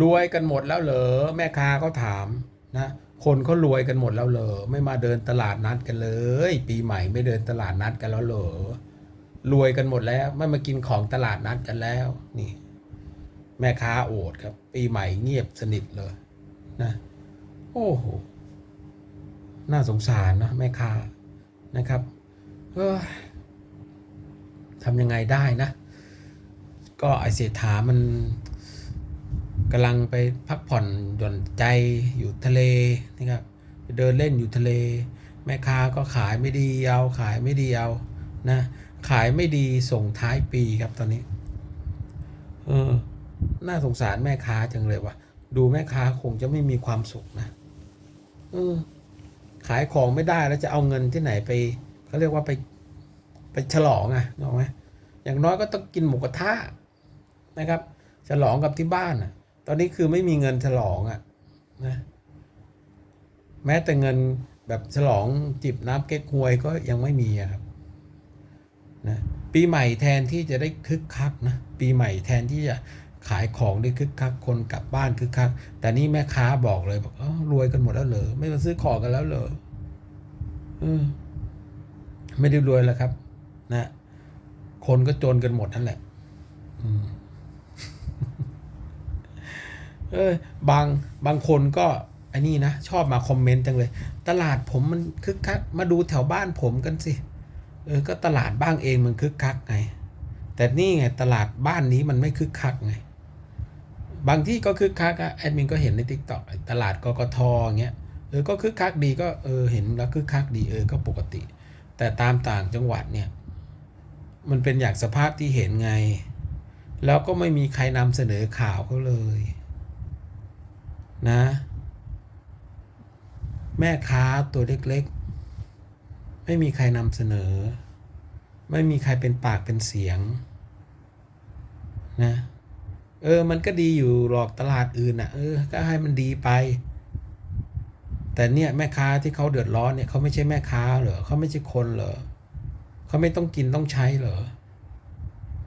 รวยกันหมดแล้วเหรอแม่ค้าเขาถามนะคนเขารวยกันหมดแล้วเหรอไม่มาเดินตลาดนัดกันเลย ปีใหม่ไม่เดินตลาดนัดกันแล้วเหรอรวยกันหมดแล้วไม่มากินของตลาดนัดกันแล้วนี่ แม่ค้าโอดครับ ปีใหม่เงียบสนิทเลยนะโอ้โหน่าสงสารนะแม่ค้านะครับเฮ้ยทำยังไงได้นะ ก็ไอเศรษฐามัน กำลังไปพักผ่อนหย่อนใจอยู่ทะเลนะครับไปเดินเล่นอยู่ทะเล แม่ค้าก็ขายไม่ดีเอาขายไม่ดีเอานะขายไม่ดีส่งท้ายปีครับตอนนี้ เออ น่าสงสารแม่ค้าจังเลยว่ะ ดูแม่ค้าคงจะไม่มีความสุขนะเออ ขายของไม่ได้แล้วจะเอาเงินที่ไหนไปเขาเรียกว่าไปไปฉลองอะนึกออกไหมอย่างน้อยก็ต้องกินหมูกระทะนะครับ ฉลองกับที่บ้านอะ ตอนนี้คือไม่มีเงินฉลองอะนะแม้แต่เงินแบบฉลองจิบน้ำเก๊กฮวยก็ยังไม่มีอะครับนะปีใหม่แทนที่จะได้คึกคักนะปีใหม่แทนที่จะขายของได้คึกคักคนกลับบ้านคึกคัก แต่นี่แม่ค้าบอกเลยบอกเออรวยกันหมดแล้วเหรอไม่มาซื้อของกันแล้วเหรอเออไม่ได้รวยแล้วครับ นะ คนก็จนกันหมดนั่นแหละ อืม เออบางบางคนก็ไอ้นี่นะ ชอบมาคอมเมนต์จังเลย ตลาดผมมันคึกคักมาดูแถวบ้านผมกันสิเออก็ตลาดบ้างเองมันคึกคักไง แต่นี่ไงตลาดบ้านนี้มันไม่คึกคักไงบางที่ก็คึกคักอะแอดมินก็เห็นในทิกตอกตลาดกกทอยเงี้ยเออก็คึกคักดีก็เออเห็นแล้วคึกคักดีเออก็ปกติ แต่ตามต่างจังหวัดเนี่ยมันเป็นอย่างสภาพที่เห็นไง แล้วก็ไม่มีใครนำเสนอข่าวเขาเลย นะ แม่ค้าตัวเล็กๆ ไม่มีใครนำเสนอ ไม่มีใครเป็นปากเป็นเสียง นะ เออ มันก็ดีอยู่หรอกตลาดอื่นอะ เออ ก็ให้มันดีไป แต่เนี่ยแม่ค้าที่เขาเดือดร้อนเนี่ยเขาไม่ใช่แม่ค้าเหรอเขาไม่ใช่คนเหรอเขาไม่ต้องกินต้องใช้เหรอ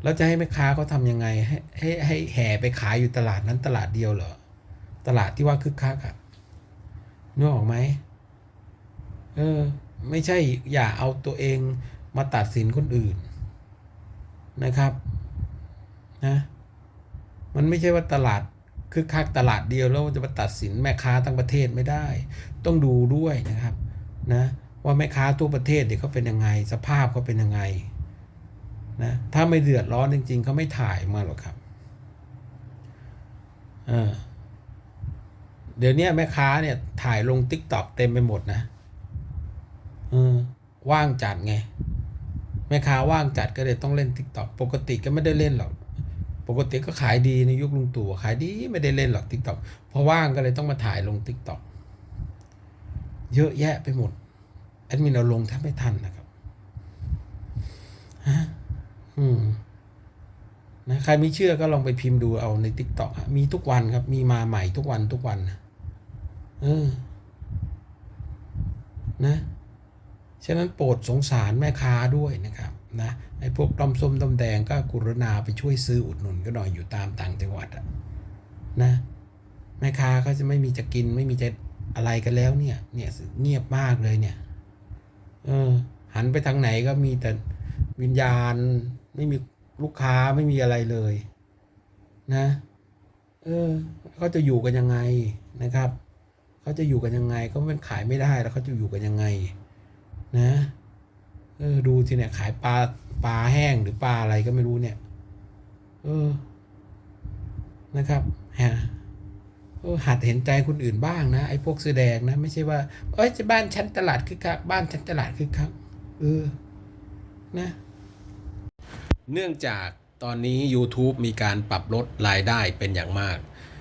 แล้วจะให้แม่ค้าเขาทำยังไง ให้ให้ให้แห่ไปขายอยู่ตลาดนั้นตลาดเดียวเหรอ ตลาดที่ว่าคึกคักอะนึกออกไหมเออ ไม่ใช่อย่าเอาตัวเองมาตัดสินคนอื่นนะครับนะมันไม่ใช่ว่าตลาดคึกคักตลาดเดียวแล้วจะมาตัดสินแม่ค้าทั้งประเทศไม่ได้ ต้องดูด้วยนะครับนะว่าแม่ค้าทั่วประเทศเนี่ยเขาเป็นยังไง สภาพเขาเป็นยังไงนะถ้าไม่เดือดร้อนจริงๆเขาไม่ถ่ายมาหรอกครับเออ เดี๋ยวนี้แม่ค้าเนี่ยถ่ายลงติ๊กต็อกเต็มไปหมดนะอว่างจัดไง แม่ค้าว่างจัดก็เลยต้องเล่นติ๊กต็อกปกติก็ไม่ได้เล่นหรอก ปกติก็ขายดีในยุคลุงตู่ขายดีไม่ได้เล่นหรอกติ๊กต็อกพอว่างก็เลยต้องมาถ่ายลงติ๊กต็อกเยอะแยะไปหมดแอดมินเราลงแทบไม่ทันนะครับฮะอืมนะใครไม่เชื่อก็ลองไปพิมพ์ดูเอาในติ๊กต็อกมีทุกวันครับ มีมาใหม่ทุกวันทุกวัน เออ นะ ฉะนั้นโปรดสงสารแม่ค้าด้วยนะครับนะไอ้พวกต้มส้มต้มแดงก็กรุณาไปช่วยซื้ออุดหนุนก็หน่อยอยู่ตามต่างจังหวัดอะนะแม่ค้าก็จะไม่มีจะกินไม่มีจะอะไรกันแล้วเนี่ย เนี่ยเงียบมากเลยเนี่ย เออ หันไปทางไหนก็มีแต่วิญญาณ ไม่มีลูกค้าไม่มีอะไรเลย นะ เออเขาจะอยู่กันยังไงนะครับ เขาจะอยู่กันยังไงก็มันขายไม่ได้แล้วเขาจะอยู่กันยังไง นะเออดูสิเนี่ยขายปลาปลาแห้งหรือปลาอะไรก็ไม่รู้เนี่ย เออ นะครับฮะเออหัดเห็นใจคนอื่นบ้างนะไอ้พวกเสื้อแดงนะ ไม่ใช่ว่าเอ้ยจะบ้านฉันตลาดคือคักบ้านฉันตลาดคือคักเออนะ เนื่องจากตอนนี้ YouTube มีการปรับลดรายได้เป็นอย่างมาก